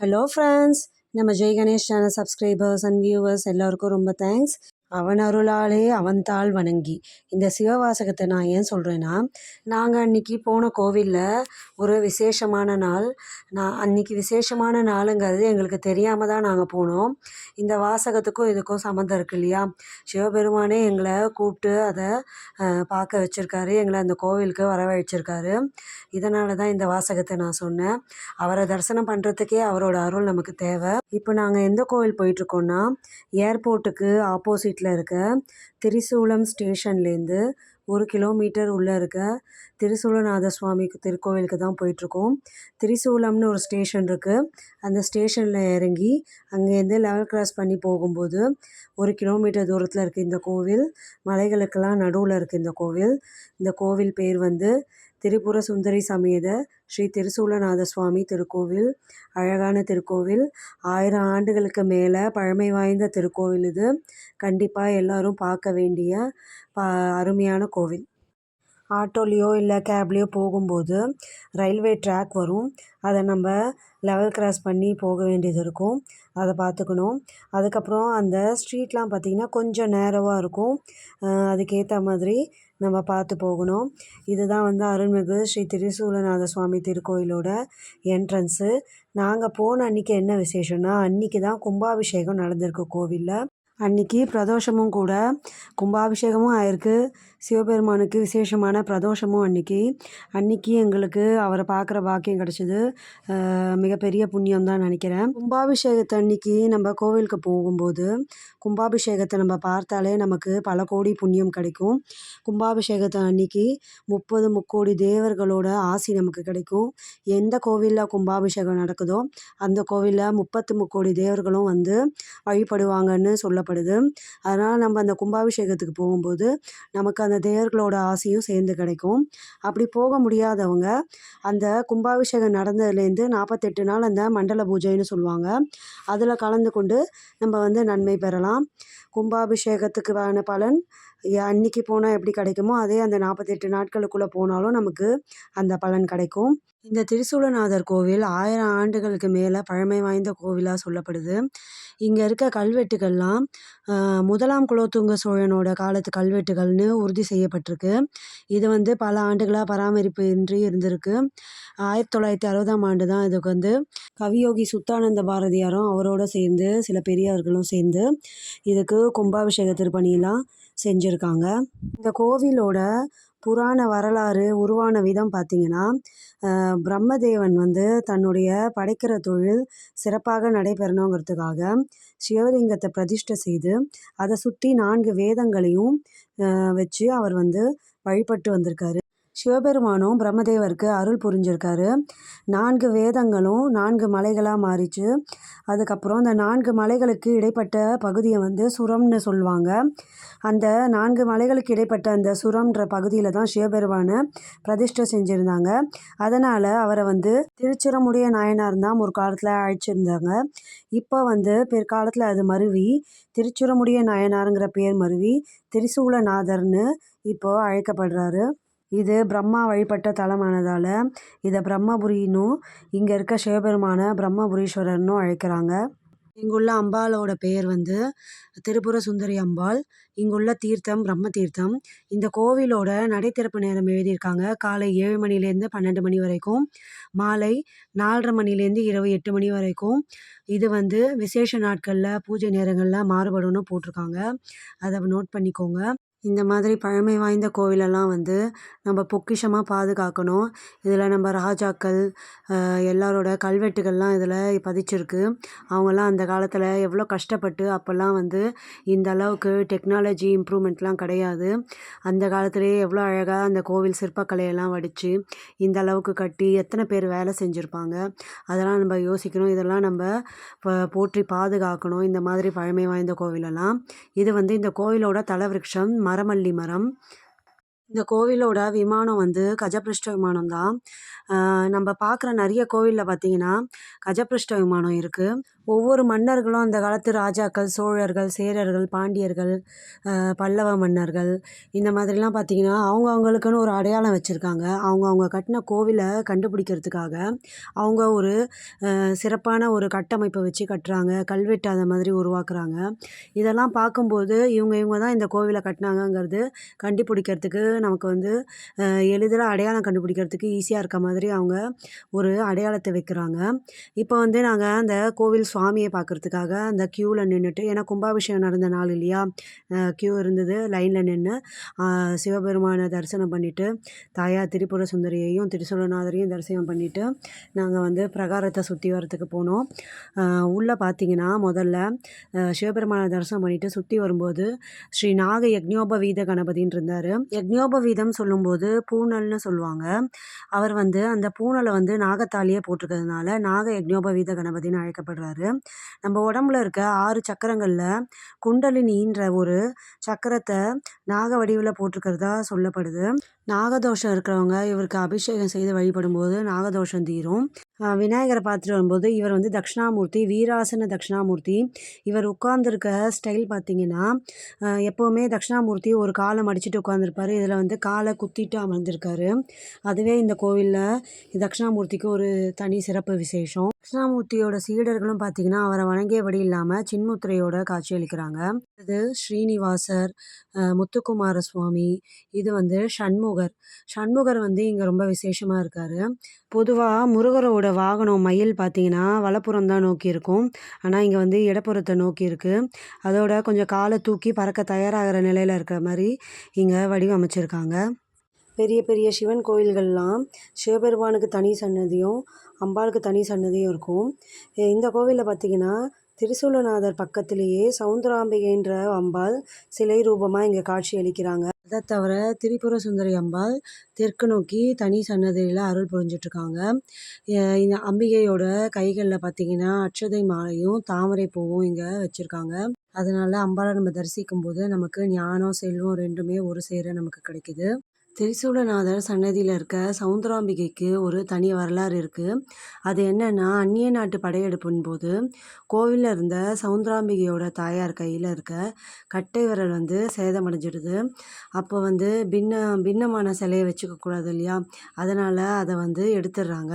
Hello friends நம்ம Jai Ganesh channel subscribers and viewers எல்லாருக்கும் ரொம்ப தேங்க்ஸ் அவன் அருளாலே அவன் தாள் வணங்கி. இந்த சிவவாசகத்தை நான் ஏன் சொல்கிறேன்னா நாங்கள் அன்றைக்கி போன கோவிலில் ஒரு விசேஷமான நாள். நான் அன்றைக்கி விசேஷமான நாளுங்கிறது எங்களுக்கு தெரியாமல் தான் நாங்கள் போனோம். இந்த வாசகத்துக்கும் இதுக்கும் சம்மந்தம் இருக்கு இல்லையா? சிவபெருமானே எங்களை கூப்பிட்டு அதை பார்க்க வச்சுருக்காரு. எங்களை அந்த கோவிலுக்கு வரவழைச்சிருக்காரு. இதனால தான் இந்த வாசகத்தை நான் சொன்னேன். அவரை தரிசனம் பண்ணுறதுக்கே அவரோட அருள் நமக்கு தேவை. இப்போ நாங்கள் எந்த கோவில் போயிட்டுருக்கோன்னா ஏர்போர்ட்டுக்கு ஆப்போசிட் ஆப்போசிட்டில் இருக்க திரிசூலம் ஸ்டேஷன்லேருந்து ஒரு கிலோமீட்டர் உள்ளே இருக்க திரிசூலநாத சுவாமி திருக்கோவிலுக்கு தான் போயிட்டுருக்கோம் திரிசூலம்னு ஒரு ஸ்டேஷன் இருக்குது அந்த ஸ்டேஷனில் இறங்கி அங்கேருந்து லெவல் கிராஸ் பண்ணி போகும்போது ஒரு கிலோமீட்டர் தூரத்தில் இருக்குது இந்த கோவில். மலைகளுக்கெல்லாம் நடுவில் இருக்குது இந்த கோவில். இந்த கோவில் பேர் வந்து திரிபுர சுந்தரி சமேத ஸ்ரீ திருசூலநாத சுவாமி திருக்கோவில் அழகான திருக்கோவில். ஆயிரம் ஆண்டுகளுக்கு மேலே பழமை வாய்ந்த திருக்கோவில் இது. கண்டிப்பாக எல்லோரும் பார்க்க வேண்டிய ப அருமையான கோவில். ஆட்டோலேயோ இல்லை கேப்லேயோ போகும்போது ரயில்வே ட்ராக் வரும். அதை நம்ம லெவல் கிராஸ் பண்ணி போக வேண்டியது இருக்கும். அதை பார்த்துக்கணும் அதுக்கப்புறம் அந்த ஸ்ட்ரீட்லாம் பார்த்திங்கன்னா கொஞ்சம் நேரவாக இருக்கும். அதுக்கேற்ற மாதிரி நம்ம பார்த்து போகணும். இதுதான் வந்து அருள்மிகு ஸ்ரீ திரிசூலநாத சுவாமி திருக்கோயிலோட என்ட்ரன்ஸு நாங்கள் போன அன்றைக்கி என்ன விசேஷம்னா அன்றைக்கி தான் கும்பாபிஷேகம் நடந்திருக்கு கோவிலில். அன்றைக்கி பிரதோஷமும் கூட கும்பாபிஷேகமும் ஆயிருக்கு. சிவபெருமானுக்கு விசேஷமான பிரதோஷமும் அன்றைக்கி அன்றைக்கி எங்களுக்கு அவரை பார்க்குற பாக்கியம் கிடச்சிது. மிகப்பெரிய புண்ணியம் தான் நினைக்கிறேன். கும்பாபிஷேகத்தை அன்றைக்கி நம்ம கோவிலுக்கு போகும்போது கும்பாபிஷேகத்தை நம்ம பார்த்தாலே நமக்கு பல கோடி புண்ணியம் கிடைக்கும். கும்பாபிஷேகத்தை அன்றைக்கி முப்பது முக்கோடி தேவர்களோட ஆசி நமக்கு கிடைக்கும். எந்த கோவிலில் கும்பாபிஷேகம் நடக்குதோ அந்த கோவிலில் முப்பத்து முக்கோடி தேவர்களும் வந்து வழிபடுவாங்கன்னு சொல்லப்படுது அதனால் நம்ம அந்த கும்பாபிஷேகத்துக்கு போகும்போது நமக்கு அந்த தேவர்களோட ஆசையும் சேர்ந்து கிடைக்கும். அப்படி போக முடியாதவங்க அந்த கும்பாபிஷேகம் நடந்ததுலேருந்து நாற்பத்தெட்டு நாள் அந்த மண்டல பூஜைன்னு சொல்லுவாங்க. அதில் கலந்து கொண்டு நம்ம வந்து நன்மை பெறலாம். கும்பாபிஷேகத்துக்கான பலன் அன்னைக்கு போனால் எப்படி கிடைக்குமோ அதே அந்த நாற்பத்தெட்டு நாட்களுக்குள்ளே போனாலும் நமக்கு அந்த பலன் கிடைக்கும். இந்த திரிசூலநாதர் கோவில் ஆயிரம் ஆண்டுகளுக்கு மேலே பழமை வாய்ந்த கோவிலாக சொல்லப்படுது. இங்கே இருக்க கல்வெட்டுகள்லாம் முதலாம் குலோத்துங்க சோழனோட காலத்து கல்வெட்டுகள்னு உறுதி செய்யப்பட்டிருக்கு. இது வந்து பல ஆண்டுகளாக பராமரிப்பு இன்றி இருந்திருக்கு. ஆயிரத்தி தொள்ளாயிரத்தி அறுபதாம் ஆண்டு தான் இதுக்கு வந்து கவியோகி சுத்தானந்த பாரதியாரும் அவரோட சேர்ந்து சில பெரியவர்களும் சேர்ந்து இதுக்கு கும்பாபிஷேக திருப்பணியெல்லாம் செஞ்சுருக்காங்க. இந்த கோவிலோட புராண வரலாறு உருவான விதம் பார்த்திங்கன்னா பிரம்மதேவன் வந்து தன்னுடைய படைக்கிற தொழில் சிறப்பாக நடைபெறணுங்கிறதுக்காக சிவலிங்கத்தை பிரதிஷ்டை செய்து அதை சுற்றி நான்கு வேதங்களையும் வச்சு அவர் வந்து வழிபட்டு வந்திருக்காரு. சிவபெருமானும் பிரம்மதேவருக்கு அருள் புரிஞ்சிருக்காரு. நான்கு வேதங்களும் நான்கு மலைகளாக மாறிச்சு. அதுக்கப்புறம் அந்த நான்கு மலைகளுக்கு இடைப்பட்ட பகுதியை வந்து சுரம்னு சொல்லுவாங்க. அந்த நான்கு மலைகளுக்கு இடைப்பட்ட அந்த சுரம்ன்ற பகுதியில் தான் சிவபெருமானை பிரதிஷ்டை செஞ்சுருந்தாங்க. அதனால் அவரை வந்து திருச்சிரமுடைய நாயனார் தான் ஒரு காலத்தில் அழைச்சிருந்தாங்க. இப்போ வந்து பிற்காலத்தில் அது மருவி திருச்சுரமுடைய நாயனாருங்கிற பேர் மருவி திரிசூலநாதர்னு இப்போது அழைக்கப்படுறாரு. இது பிரம்மா வழிபட்ட தலமானதால் இதை பிரம்மபுரின்னும் இங்கே இருக்க சிவபெருமான பிரம்மபுரீஸ்வரர்னும் அழைக்கிறாங்க. இங்குள்ள அம்பாலோட பெயர் வந்து திருப்புர சுந்தரி அம்பாள். இங்குள்ள தீர்த்தம் பிரம்ம தீர்த்தம் இந்த கோவிலோட நடை திறப்பு நேரம் எழுதியிருக்காங்க. காலை ஏழு மணிலேருந்து பன்னெண்டு மணி வரைக்கும். மாலை நாலரை மணிலேருந்து இரவு எட்டு மணி வரைக்கும். இது வந்து விசேஷ நாட்களில் பூஜை நேரங்களில் மாறுபடும்னு போட்டிருக்காங்க. அதை நோட் பண்ணிக்கோங்க. இந்த மாதிரி பழமை வாய்ந்த கோவிலெல்லாம் வந்து நம்ம பொக்கிஷமாக பாதுகாக்கணும். இதில் நம்ம ராஜாக்கள் எல்லாரோட கல்வெட்டுகள்லாம் இதில் பதிச்சிருக்கு. அவங்கெல்லாம் அந்த காலத்தில் எவ்வளோ கஷ்டப்பட்டு அப்போல்லாம் வந்து இந்த அளவுக்கு டெக்னாலஜி இம்ப்ரூவ்மெண்ட்லாம் கிடையாது. அந்த காலத்துலேயே எவ்வளோ அழகாக அந்த கோவில் சிற்பக்கலையெல்லாம் வடித்து இந்த அளவுக்கு கட்டி எத்தனை பேர் வேலை செஞ்சுருப்பாங்க. அதெல்லாம் நம்ம யோசிக்கணும். இதெல்லாம் நம்ம போற்றி பாதுகாக்கணும். இந்த மாதிரி பழமை வாய்ந்த கோவிலெல்லாம். இது வந்து இந்த கோவிலோட தலவிருட்சம் மரமல்லி மரம். இந்த கோவிலோட விமானம் வந்து கஜபிருஷ்ட விமானம் தான். நம்ம பார்க்குற நிறைய கோவிலில் பார்த்தீங்கன்னா கஜபிருஷ்ட விமானம் இருக்குது ஒவ்வொரு மன்னர்களும் அந்த காலத்து ராஜாக்கள் சோழர்கள் சேரர்கள் பாண்டியர்கள் பல்லவ மன்னர்கள் இந்த மாதிரிலாம் பார்த்திங்கன்னா அவங்க அவங்களுக்குன்னு ஒரு அடையாளம் வச்சுருக்காங்க. அவங்க அவங்க கட்டின கோவிலை கண்டுபிடிக்கிறதுக்காக அவங்க ஒரு சிறப்பான ஒரு கட்டமைப்பை வச்சு கட்டுறாங்க. கல்வெட்டு அந்த மாதிரி உருவாக்குறாங்க. இதெல்லாம் பார்க்கும்போது இவங்க இவங்க தான் இந்த கோவிலை கட்டினாங்கங்கிறது கண்டுபிடிக்கிறதுக்கு நமக்கு வந்து எளிதில் அடையாளம் கண்டுபிடிக்கிறதுக்கு ஈஸியாக இருக்க மாதிரி அவங்க ஒரு அடையாளத்தை வைக்கிறாங்க. இப்போ வந்து நாங்கள் அந்த கோவில் சுவாமியை பார்க்குறதுக்காக அந்த க்யூவில் நின்றுட்டு ஏன்னா கும்பாபிஷேகம் நடந்த நாள் இல்லையா? க்யூ இருந்தது லைனில் நின்று சிவபெருமானை தரிசனம் பண்ணிவிட்டு தாயார் திரிபுர சுந்தரியையும் திருசூலநாதரையும் தரிசனம் பண்ணிவிட்டு நாங்கள் வந்து பிரகாரத்தை சுற்றி வரத்துக்கு போனோம். உள்ளே பார்த்தீங்கன்னா முதல்ல சிவபெருமானை தரிசனம் பண்ணிவிட்டு சுற்றி வரும்போது ஸ்ரீ நாக யக்ஞோபவீத கணபதின்னு இருந்தார். யக்ஞோபவீதம் சொல்லும்போது பூனல்னு சொல்லுவாங்க. அவர் வந்து அந்த பூனலை வந்து நாகத்தாலியே போட்டிருக்கிறதுனால நாக யக்ஞோபவீத கணபதின்னு அழைக்கப்படுறாரு. நம்ம உடம்புல இருக்க ஆறு சக்கரங்களில் குண்டலினின்ற ஒரு சக்கரத்தை நாக வடிவில் போட்டிருக்கிறதா சொல்லப்படுது. நாகதோஷம் இருக்கிறவங்க இவருக்கு அபிஷேகம் செய்து வழிபடும்போது நாகதோஷம் தீரும். விநாயகரை பார்த்துட்டு வரும்போது இவர் வந்து தட்சிணாமூர்த்தி வீராசன தட்சிணாமூர்த்தி. இவர் உட்கார்ந்துருக்க ஸ்டைல் பார்த்தீங்கன்னா எப்போவுமே தட்சிணாமூர்த்தி ஒரு காலை மடிச்சுட்டு உட்காந்துருப்பாரு இதில் வந்து காலை குத்திட்டு அமர்ந்திருக்காரு. அதுவே இந்த கோவிலில் தட்சிணாமூர்த்திக்கு ஒரு தனி சிறப்பு விசேஷம். தட்சிணாமூர்த்தியோட சீடர்களும் பார்த்தீங்கன்னா அவரை வணங்கியபடி இல்லாமல் சின்முத்திரையோட காட்சியளிக்கிறாங்க. இது ஸ்ரீனிவாசர் முத்துக்குமார சுவாமி இது வந்து சண்முகர். சண்முகர் வந்து இங்கே ரொம்ப விசேஷமாக இருக்கார். பொதுவாக முருகரோட வாகனம் மயில் பார்த்தீங்கன்னா வலப்புறம் தான் நோக்கி இருக்கும். ஆனால் இங்கே வந்து இடப்புறத்தை நோக்கி இருக்குது அதோட கொஞ்சம் காலை தூக்கி பறக்க தயாராகிற நிலையில் இருக்கிற மாதிரி இங்கே வடிவமைச்சிருக்காங்க. பெரிய பெரிய சிவன் கோயில்கள்லாம் சிவபெருமானுக்கு தனி சன்னதியும் அம்பாளுக்கு தனி சன்னதியும் இருக்கும். இந்த கோவிலில் பார்த்திங்கன்னா திரிசூலநாதர் பக்கத்திலேயே சவுந்தராம்பிகைன்ற அம்பாள் சிலை ரூபமாக இங்கே காட்சி அளிக்கிறாங்க. அதை தவிர திரிபுர சுந்தரி அம்பாள் தெற்கு நோக்கி தனி சன்னதியில் அருள் புரிஞ்சிட்ருக்காங்க. இந்த அம்பிகையோட கைகளில் பார்த்தீங்கன்னா அட்சதை மாலையும் தாமரை பூவும் இங்கே வச்சுருக்காங்க. அதனால் அம்பாளை நம்ம தரிசிக்கும் போது நமக்கு ஞானம் செல்வம் ரெண்டுமே ஒரு சேர நமக்கு கிடைக்குது. திரிசூலநாதர் சன்னதியில் இருக்க சவுந்தராம்பிகைக்கு ஒரு தனி வரலாறு இருக்குது அது என்னென்னா அந்நிய நாட்டு படையெடுப்பின் போது கோவிலில் இருந்த சவுந்தராம்பிகையோட தாயார் கையில் இருக்க கட்டை விரல் வந்து சேதமடைஞ்சிடுது. அப்போ வந்து பின்ன பின்னமான சிலையை வச்சுக்கக்கூடாது இல்லையா? அதனால் அதை வந்து எடுத்துடுறாங்க.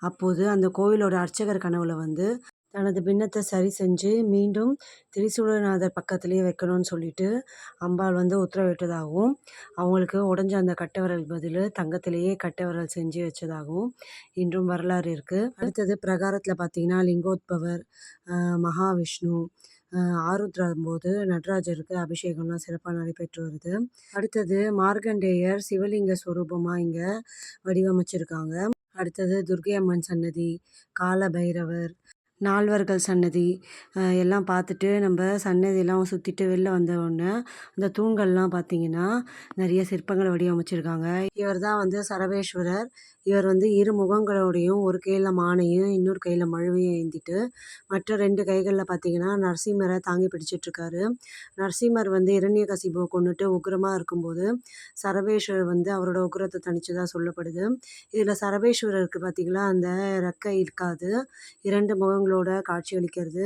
அப்போது அந்த கோவிலோட அர்ச்சகர் கனவில் வந்து தனது பின்னத்தை சரி செஞ்சு மீண்டும் திரிசூலநாதர் பக்கத்துலேயே வைக்கணும்னு சொல்லிட்டு அம்பாள் வந்து உத்தரவிட்டதாகவும் அவங்களுக்கு உடஞ்ச அந்த கட்டவரல் பதில் தங்கத்திலேயே கட்டவரல் செஞ்சு வச்சதாகவும் இன்றும் வரலாறு இருக்குது அடுத்தது பிரகாரத்தில் பார்த்திங்கன்னா லிங்கோத்பவர் மகாவிஷ்ணு ஆருத்ரம் போது நடராஜருக்கு அபிஷேகம்லாம் சிறப்பாக நடைபெற்று வருது. அடுத்தது மார்கண்டேயர் சிவலிங்க ஸ்வரூபமாக இங்கே வடிவமைச்சிருக்காங்க. அடுத்தது துர்கை அம்மன் சன்னதி கால பைரவர் நால்வர்கள் சன்னதி எல்லாம் பார்த்துட்டு நம்ம சன்னதியெல்லாம் சுற்றிட்டு வெளில வந்த உடனே அந்த தூண்கள்லாம் பார்த்தீங்கன்னா நிறைய சிற்பங்களை வடிவமைச்சிருக்காங்க. இவர் தான் வந்து சரவேஸ்வரர் இவர் வந்து இரு முகங்களோடையும் ஒரு கையில் மானையும் இன்னொரு கையில் மழுவையும் ஏந்திட்டு மற்ற ரெண்டு கைகளில் பார்த்தீங்கன்னா நரசிம்மரை தாங்கி பிடிச்சிட்ருக்காரு. நரசிம்மர் வந்து இரண்ய கசிபோ கொண்டுட்டு உக்ரமாக இருக்கும்போது சரவேஸ்வரர் வந்து அவரோட உக்ரத்தை தனிச்சதாக சொல்லப்படுது. இதில் சரவேஸ்வரருக்கு பார்த்திங்களா அந்த ரெக்கை இருக்காது. இரண்டு முகங்களோட காட்சி அளிக்கிறது.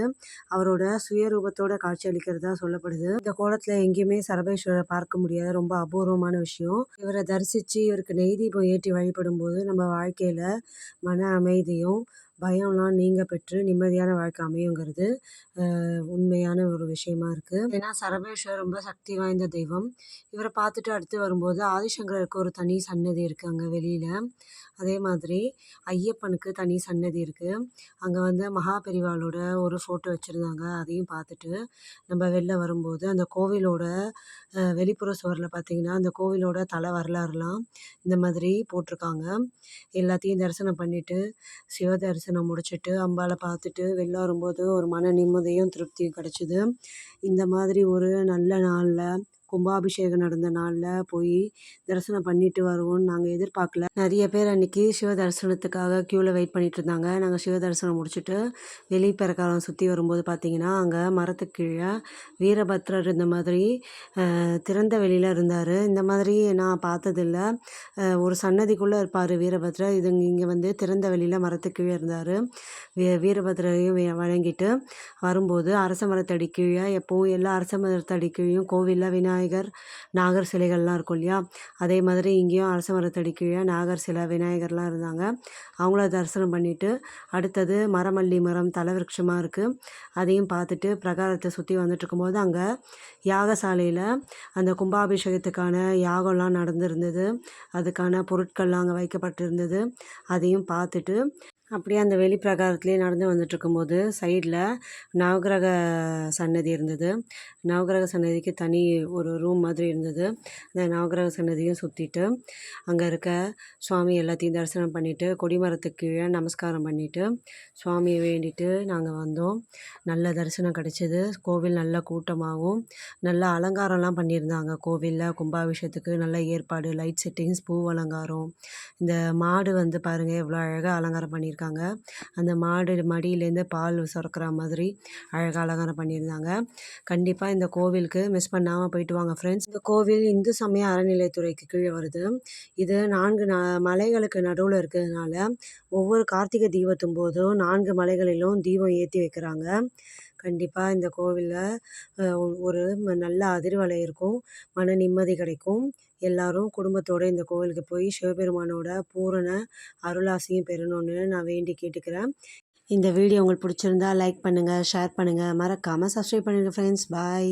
அவரோட சுயரூபத்தோட காட்சி அளிக்கிறதா சொல்லப்படுது. இந்த கோலத்தில் எங்கேயுமே சரபேஸ்வரரை பார்க்க முடியாது. ரொம்ப அபூர்வமான விஷயம். இவரை தரிசித்து இவருக்கு நெய் தீபம் ஏற்றி வழிபடும் போது நம்ம வாழ்க்கையில் மன அமைதியும் பயம்லாம் நீங்க பெற்று நிம்மதியான வாழ்க்கை அமையுங்கிறது உண்மையான ஒரு விஷயமா இருக்குது ஏன்னா சரபேஸ்வர் ரொம்ப சக்தி வாய்ந்த தெய்வம். இவரை பார்த்துட்டு அடுத்து வரும்போது ஆதிசங்கருக்கு ஒரு தனி சன்னதி இருக்குது அங்கே வெளியில். அதே மாதிரி ஐயப்பனுக்கு தனி சன்னதி இருக்குது அங்கே வந்து மகாபெரிவாளோட ஒரு ஃபோட்டோ வச்சுருந்தாங்க. அதையும் பார்த்துட்டு நம்ம வெளில வரும்போது அந்த கோவிலோட வெளிப்புற சுவரில் பார்த்திங்கன்னா அந்த கோவிலோட தலை வரலாறுலாம் இந்த மாதிரி போட்டிருக்காங்க. எல்லாத்தையும் தரிசனம் பண்ணிவிட்டு சிவ தரிசனம் முடிச்சுட்டு அம்பாவை பார்த்துட்டு வெளில வரும்போது ஒரு மன நிம்மதியும் திருப்தியும் கிடச்சிது. இந்த மாதிரி ஒரு நல்ல நாளில் கும்பாபிஷேகம் நடந்த நாளில் போய் தரிசனம் பண்ணிட்டு வருவோம்னு நாங்கள் எதிர்பார்க்கல. நிறைய பேர் அன்றைக்கி சிவ தரிசனத்துக்காக க்யூவில் வெயிட் பண்ணிட்டு இருந்தாங்க. நாங்கள் சிவ தரிசனம் முடிச்சுட்டு வெளி சுற்றி வரும்போது பார்த்தீங்கன்னா அங்கே மரத்துக்கு கீழே வீரபத்ரர் இந்த மாதிரி திறந்த வெளியில் இருந்தார். இந்த மாதிரி நான் பார்த்ததில்ல. ஒரு சன்னதிக்குள்ளே இருப்பார் வீரபத்ரர். இது இங்கே வந்து திறந்த வெளியில் மரத்துக்கு கீழே இருந்தார். வீ வீரபத்ரரையும் வே- வரும்போது அரச மரத்தடி கீழே எப்போவும் எல்லா அரச மரத்தடி கீழேயும் கோவிலில் விநாயகர் நாகர் சிலைகள்லாம் இருக்கும் இல்லையா? அதே மாதிரி இங்கேயும் அரச மரத்தடி கீழே நாகர் சிலை விநாயகர்லாம் இருந்தாங்க. அவங்கள தரிசனம் பண்ணிவிட்டு அடுத்தது மரமல்லி மரம் தலைவிருட்சமாக இருக்குது அதையும் பார்த்துட்டு பிரகாரத்தை சுற்றி வந்துட்டுருக்கும்போது அங்கே யாகசாலையில் அந்த கும்பாபிஷேகத்துக்கான யாகம்லாம் நடந்திருந்தது. அதுக்கான பொருட்கள்லாம் அங்கே வைக்கப்பட்டிருந்தது. அதையும் பார்த்துட்டு அப்படியே அந்த வெளி பிரகாரத்துலேயே நடந்து வந்துட்டுருக்கும்போது சைடில் நவகிரக சன்னதி இருந்தது. நவகிரக சன்னதிக்கு தனி ஒரு ரூம் மாதிரி இருந்தது. அந்த நவகிரக சன்னதியும் சுற்றிட்டு அங்கே இருக்க சுவாமி எல்லாத்தையும் தரிசனம் பண்ணிவிட்டு கொடிமரத்துக்கு கீழே நமஸ்காரம் பண்ணிவிட்டு சுவாமியை வேண்டிட்டு நாங்கள் வந்தோம். நல்ல தரிசனம் கிடச்சிது. கோவில் நல்ல கூட்டமாகவும் நல்ல அலங்காரம்லாம் பண்ணியிருந்தாங்க. கோவிலில் கும்பாபிஷேகத்துக்கு நல்ல ஏற்பாடு லைட் செட்டிங்ஸ் பூ அலங்காரம். இந்த மாடு வந்து பாருங்கள் எவ்வளோ அழகாக அலங்காரம் பண்ணியிருக்காங்க. அந்த மாடு மடியிலேருந்து பால் சுரக்கிற மாதிரி அழகாக அலங்காரம் பண்ணியிருந்தாங்க. கண்டிப்பாக இந்த கோவிலுக்கு மிஸ் பண்ணாமல் போயிட்டு வாங்க ஃப்ரெண்ட்ஸ் இந்த கோவில் இந்து சமய அறநிலைத்துறைக்கு கீழே வருது. இது நான்கு மலைகளுக்கு நடுவில் இருக்கிறதுனால ஒவ்வொரு கார்த்திகை தீபத்தும் போதும் நான்கு மலைகளிலும் தீபம் ஏற்றி வைக்கிறாங்க. கண்டிப்பாக இந்த கோவிலில் ஒரு நல்ல அதிர்வலை இருக்கும். மன நிம்மதி கிடைக்கும். எல்லாரும் குடும்பத்தோடு இந்த கோவிலுக்கு போய் சிவபெருமானோட பூரண அருளாசியும் பெறணும்னு நான் வேண்டி கேட்டுக்கிறேன். இந்த வீடியோ உங்களுக்கு பிடிச்சிருந்தா லைக் பண்ணுங்கள் ஷேர் பண்ணுங்கள் மறக்காமல் சப்ஸ்கிரைப் பண்ணுங்கள் ஃப்ரெண்ட்ஸ் பாய்